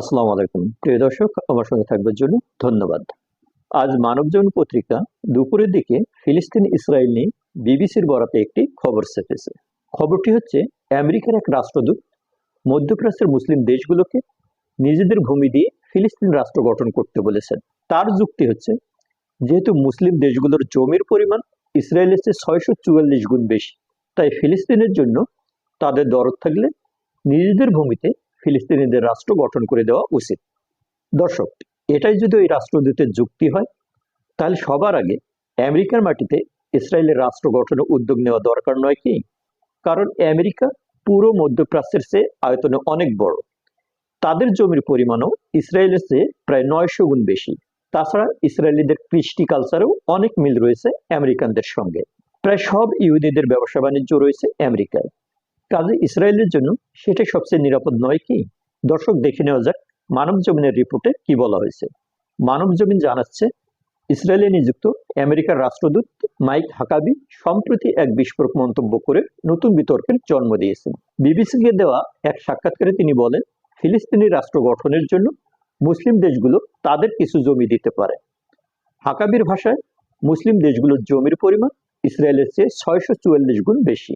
আসসালামু আলাইকুম। প্রিয় দর্শক, আমার সঙ্গে থাকবার জন্য ধন্যবাদ। আজ মানবজন পত্রিকা দুপুরের দিকে ফিলিস্তিন ইসরায়েল নিয়ে বিবিসির বরাতে একটি খবর ছেপেছে। খবরটি হচ্ছে, আমেরিকার এক রাষ্ট্রদূত মধ্যপ্রাচ্যের মুসলিম দেশগুলোকে নিজেদের ভূমি দিয়ে ফিলিস্তিন রাষ্ট্র গঠন করতে বলেছেন। তার যুক্তি হচ্ছে, যেহেতু মুসলিম দেশগুলোর জমির পরিমাণ ইসরায়েলের চেয়ে ছয়শো চুয়াল্লিশ গুণ বেশি, তাই ফিলিস্তিনের জন্য তাদের দরদ থাকলে নিজেদের ভূমিতে ফিলিস্তিনিদের রাষ্ট্র গঠন করে দেওয়া উচিত। দর্শক, এটাই যদি ওই রাষ্ট্রদূতের যুক্তি হয়, তাহলে সবার আগে আমেরিকার মাটিতে ইসরায়েলের রাষ্ট্র গঠনের উদ্যোগ নেওয়া দরকার নয় কি? কারণ আমেরিকা পুরো মধ্যপ্রাচ্যের চেয়ে আয়তনে অনেক বড়। তাদের জমির পরিমাণও ইসরায়েলের চেয়ে প্রায় নয়শো গুণ বেশি। তাছাড়া ইসরায়েলিদের কৃষ্টি কালচারেও অনেক মিল রয়েছে আমেরিকানদের সঙ্গে। প্রায় সব ইহুদিদের ব্যবসা বাণিজ্য রয়েছে আমেরিকায়। কাজে ইসরায়েলের জন্য সেটাই সবচেয়ে নিরাপদ নয় কি? দর্শক, দেখে নেওয়া যাক মানব জমিনের রিপোর্টে কি বলা হয়েছে। মানব জমিন জানাচ্ছে, ইসরায়েলে নিযুক্ত আমেরিকার রাষ্ট্রদূত মাইক হাকাবি সম্প্রতি এক বিস্ফোরক মন্তব্য করে নতুন বিতর্কের জন্ম দিয়েছেন। বিবিসিকে দেওয়া এক সাক্ষাৎকারে তিনি বলেন, ফিলিস্তিনি রাষ্ট্র গঠনের জন্য মুসলিম দেশগুলো তাদের কিছু জমি দিতে পারে। হাকাবির ভাষায়, মুসলিম দেশগুলোর জমির পরিমাণ ইসরায়েলের চেয়ে ছয়শো চুয়াল্লিশ গুণ বেশি।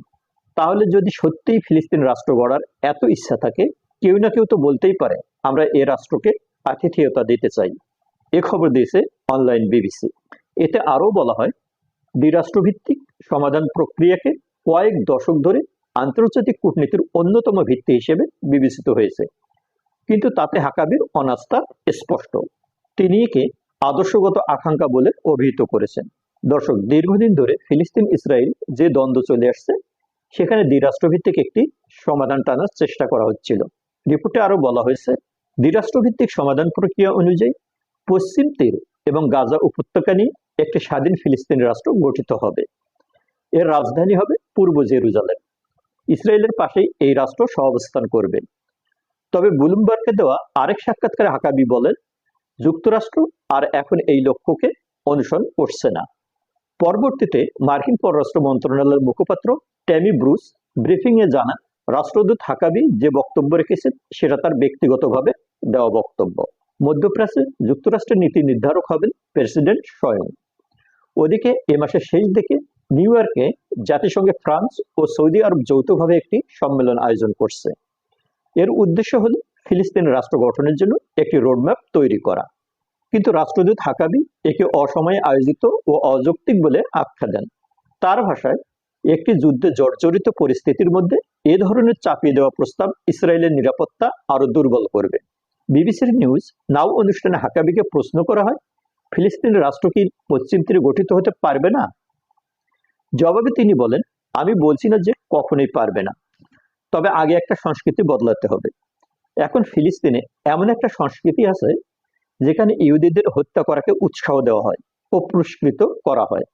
তাহলে যদি সত্যিই ফিলিস্তিন রাষ্ট্র গড়ার এত ইচ্ছা থাকে, কেউ না কেউ তো বলতেই পারে, আমরা এ রাষ্ট্রকে আতিথেয়তা দিতে চাই। এ খবর দিয়েছে অনলাইন বিবিসি। এতে আরও বলা হয়, দ্বিরাষ্ট্রভিত্তিক সমাধান প্রক্রিয়াকে কয়েক দশক ধরে আন্তর্জাতিক কূটনীতির অন্যতম ভিত্তি হিসেবে বিবেচিত হয়েছে। কিন্তু তাতে হাকাবির অনাস্থা স্পষ্ট। তিনি একে আদর্শগত আকাঙ্ক্ষা বলে অভিহিত করেছেন। দর্শক, দীর্ঘদিন ধরে ফিলিস্তিন ইসরায়েল যে দ্বন্দ্ব চলে আসছে সেখানে দ্বিরাষ্ট্রভিত্তিক একটি সমাধান টানার চেষ্টা করা হচ্ছিল। রিপোর্টে আরও বলা হয়েছে, দ্বিরাষ্ট্রভিত্তিক সমাধান প্রক্রিয়া অনুযায়ী পশ্চিম তীর এবং গাজা উপত্যকা নিয়ে একটি স্বাধীন ফিলিস্তিনি রাষ্ট্র গঠিত হবে। এর রাজধানী হবে পূর্ব জেরুজালেম। ইসরায়েলের পাশেই এই রাষ্ট্র সহাবস্থান করবে। তবে বুলুমবার্গকে দেওয়া আরেক সাক্ষাৎকারে হাকাবি বলেন, যুক্তরাষ্ট্র আর এখন এই লক্ষ্যকে অনুসরণ করছে না। পরবর্তীতে মার্কিন পররাষ্ট্র মন্ত্রণালয়ের মুখপাত্র ট্যামি ব্রুস ব্রিফিং এ জানান, রাষ্ট্রদূত হাকাবি যে বক্তব্য রেখেছেন, সেটা তার ব্যক্তিগতভাবে দেওয়া বক্তব্য। মধ্যপ্রাচ্যে যুক্তরাষ্ট্রের নীতি নির্ধারক হবেন প্রেসিডেন্ট স্বয়ং ওদিকে এ মাসের শেষ দিকে নিউ ইয়র্কে জাতিসংঘে ফ্রান্স ও সৌদি আরব যৌথভাবে একটি সম্মেলন আয়োজন করছে। এর উদ্দেশ্য হল ফিলিস্তিন রাষ্ট্র গঠনের জন্য একটি রোডম্যাপ তৈরি করা। কিন্তু রাষ্ট্রদূত হাকাবি একে অসময়ে আয়োজিত ও অযৌক্তিক বলে আখ্যা দেন। তার ভাষায়, একটি যুদ্ধে জর্জরিত পরিস্থিতির মধ্যে এ ধরনের চাপিয়ে দেওয়া প্রস্তাব ইসরায়েলের নিরাপত্তা আরও দুর্বল করবে। বিবিসির নিউজ নাও অনুষ্ঠানে হাকাবিকে প্রশ্ন করা হয়, ফিলিস্তিন রাষ্ট্র কি পশ্চিম তীরে গঠিত হতে পারবে না? জবাবে তিনি বলেন, আমি বলছি না যে কখনোই পারবে না। তবে আগে একটা সংস্কৃতি বদলাতে হবে। এখন ফিলিস্তিনে এমন একটা সংস্কৃতি আছে যেখানে ইহুদিদের হত্যা করাকে উৎসাহ দেওয়া হয় ও পুরস্কৃত করা হয়।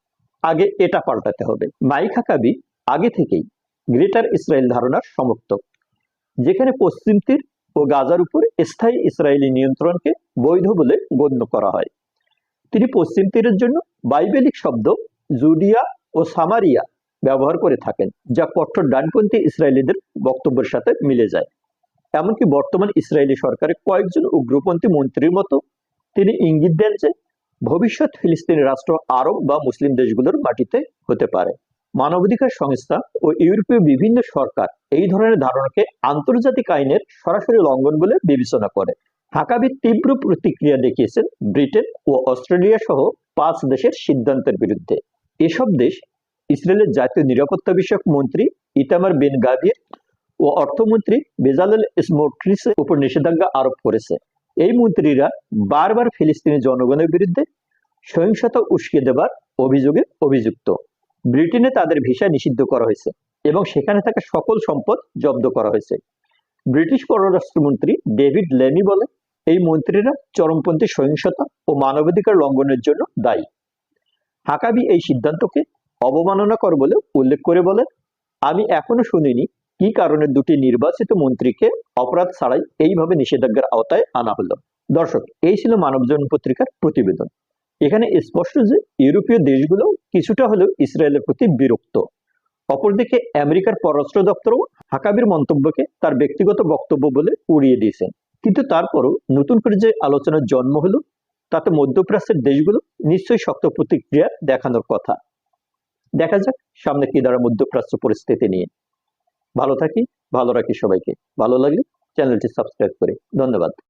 আগে এটা পাল্টাতে হবে। মাইক হাকাবি আগে থেকেই গ্রেটার ইসরায়েল ধারণার সমর্থক, যেখানে পশ্চিম তীর ও গাজার উপর স্থায়ী ইসরায়েলি নিয়ন্ত্রণকে বৈধ বলে গণ্য করা হয়। তিনি পশ্চিম তীরের জন্য বাইবেলিক শব্দ জুডিয়া ও সামারিয়া ব্যবহার করে থাকেন, যা কট্টর ডানপন্থী ইসরায়েলিদের বক্তব্যের সাথে মিলে যায়। এমনকি বর্তমান ইসরায়েলি সরকারের কয়েকজন উগ্রপন্থী মন্ত্রীর মতো তিনি ইঙ্গিত দেন যে ভবিষ্যৎ ফিলিস্তিনি রাষ্ট্র আরব বা মুসলিম দেশগুলোর মাটিতে হতে পারে। মানবাধিকার সংস্থা ও ইউরোপীয় বিভিন্ন সরকার এই ধরনের ধারণাকে আন্তর্জাতিক আইনের সরাসরি লঙ্ঘন বলে বিবেচনা করে। হাকাবি তীব্র প্রতিক্রিয়া দেখিয়েছেন ব্রিটেন ও অস্ট্রেলিয়া সহ পাঁচ দেশের সিদ্ধান্তের বিরুদ্ধে। এসব দেশ ইসরায়েলের জাতীয় নিরাপত্তা বিষয়ক মন্ত্রী ইতামার বিন গাভির ও অর্থমন্ত্রী বেজালেল স্মোট্রিসের উপর নিষেধাজ্ঞা আরোপ করেছে। এই মন্ত্রীরা বারবার ফিলিস্তিনি জনগণের বিরুদ্ধে সহিংসতা উস্কে দেবার অভিযোগে অভিযুক্ত। ব্রিটেনে তাদের ভিসা নিষিদ্ধ করা হয়েছে এবং সেখানে থাকা সকল সম্পদ জব্দ করা হয়েছে। ব্রিটিশ পররাষ্ট্রমন্ত্রী ডেভিড লেনি বলেন, এই মন্ত্রীরা চরমপন্থী সহিংসতা ও মানবাধিকার লঙ্ঘনের জন্য দায়ী। হাকাবি এই সিদ্ধান্তকে অবমাননা কর বলে উল্লেখ করে বলেন, আমি এখনও শুনিনি কি কারণে দুটি নির্বাচিত মন্ত্রীকে অপরাধ ছাড়াই এইভাবে নিষেধাজ্ঞার আওতায় আনা হলো? দর্শক, এই ছিল মানবজন পত্রিকার প্রতিবেদন। এখানে স্পষ্ট যে ইউরোপীয় দেশগুলো কিছুটা হলেও ইসরায়েলের প্রতি বিরক্ত। অপরদিকে আমেরিকার পররাষ্ট্র দপ্তরও হাকাবির মন্তব্যকে তার ব্যক্তিগত বক্তব্য বলে উড়িয়ে দিয়েছেন কিন্তু তারপরও নতুন করে যে আলোচনার জন্ম হলো, তাতে মধ্যপ্রাচ্যের দেশগুলো নিশ্চয়ই শক্ত প্রতিক্রিয়া দেখানোর কথা। দেখা যাক সামনে কি দ্বারা মধ্যপ্রাচ্য পরিস্থিতি নিয়ে। ভালো থাকি ভালো রাখি সবাইকে। ভালো লাগলে চ্যানেলটি সাবস্ক্রাইব করে। ধন্যবাদ।